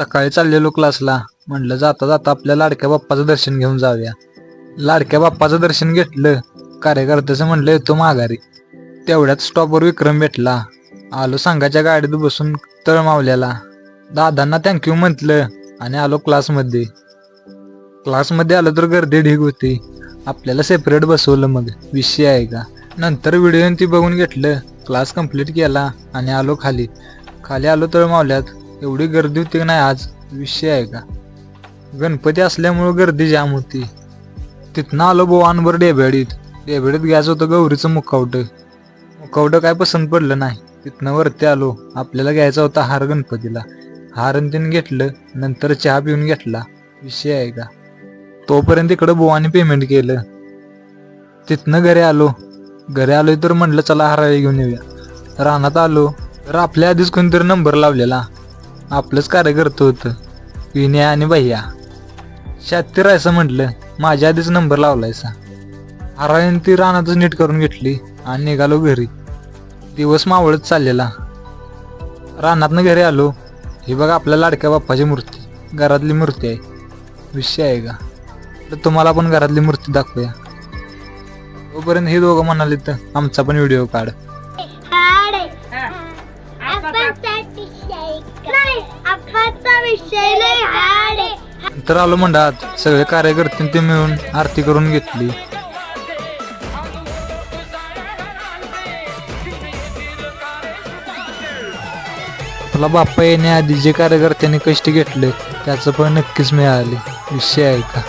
सकाळी चाललेलो क्लासला म्हणलं जाता जाता आपल्या लाडक्या बाप्पाचं दर्शन घेऊन जाऊया. लाडक्या बाप्पाचं दर्शन घेतलं. कार्यकर्त्याचं म्हणलं येतो माघारी. तेवढ्यात स्टॉपवर विक्रम भेटला. आलो संघाच्या गाडीत बसून तळ मावल्याला दादांना थँक्यू म्हटलं आणि आलो क्लासमध्ये क्लासमध्ये आलो तर गर्दी ढीग होती. आपल्याला सेपरेट बसवलं मग. विषय आहे का? नंतर व्हिडिओ ती बघून घेतलं. क्लास कंप्लीट केला आणि आलो खाली. खाली आलो तळमावल्यात. एवढी गर्दी होती का नाही आज विषय आहे का? गणपती असल्यामुळं गर्दी जाम होती. तिथनं आलो बोवानभर डेबेडीत डेबेडीत घ्यायचं होतं गौरीचं मुखवटं. मुकावटं काय पसंत पडलं नाही. तिथनं वरती आलो. आपल्याला घ्यायचा होता हार गणपतीला. हार आणि त्यानं घेतलं नंतर चहा पिऊन घेतला. विषय आहे का? तोपर्यंत इकडं बोवाने पेमेंट केलं. तिथनं घरी आलो. घरी आलो तर म्हणलं चला हराळी घेऊन येऊया. रानात आलो. तर आपल्या आधीच कोणतरी नंबर लावलेला. आपलंच कार्यकर्तं होतं. विनय आणि भैया. शातीर राहायचं म्हटलं. माझ्या आधीच नंबर लावलायचा हराळीने ती रानातच नीट करून घेतली आणि निघालो घरी. दिवस मावळत चाललेला. रानातनं घरी आलो. ही बघा आपल्या लाडक्या बाप्पाची मूर्ती. घरातली मूर्ती आहे. विषय आहे का? तर तुम्हाला पण घरातली मूर्ती दाखवूया. तोपर्यंत हे दोघं म्हणाले तर आमचा पण व्हिडिओ काढ. तर आलो मंडळात सगळे कार्यकर्ते ते मिळून आरती करून घेतली. तुला बाप्पा येण्याआधी जे कार्यकर्त्यांनी कष्ट घेतले त्याचं पण नक्कीच मिळाले. विषय आहे का?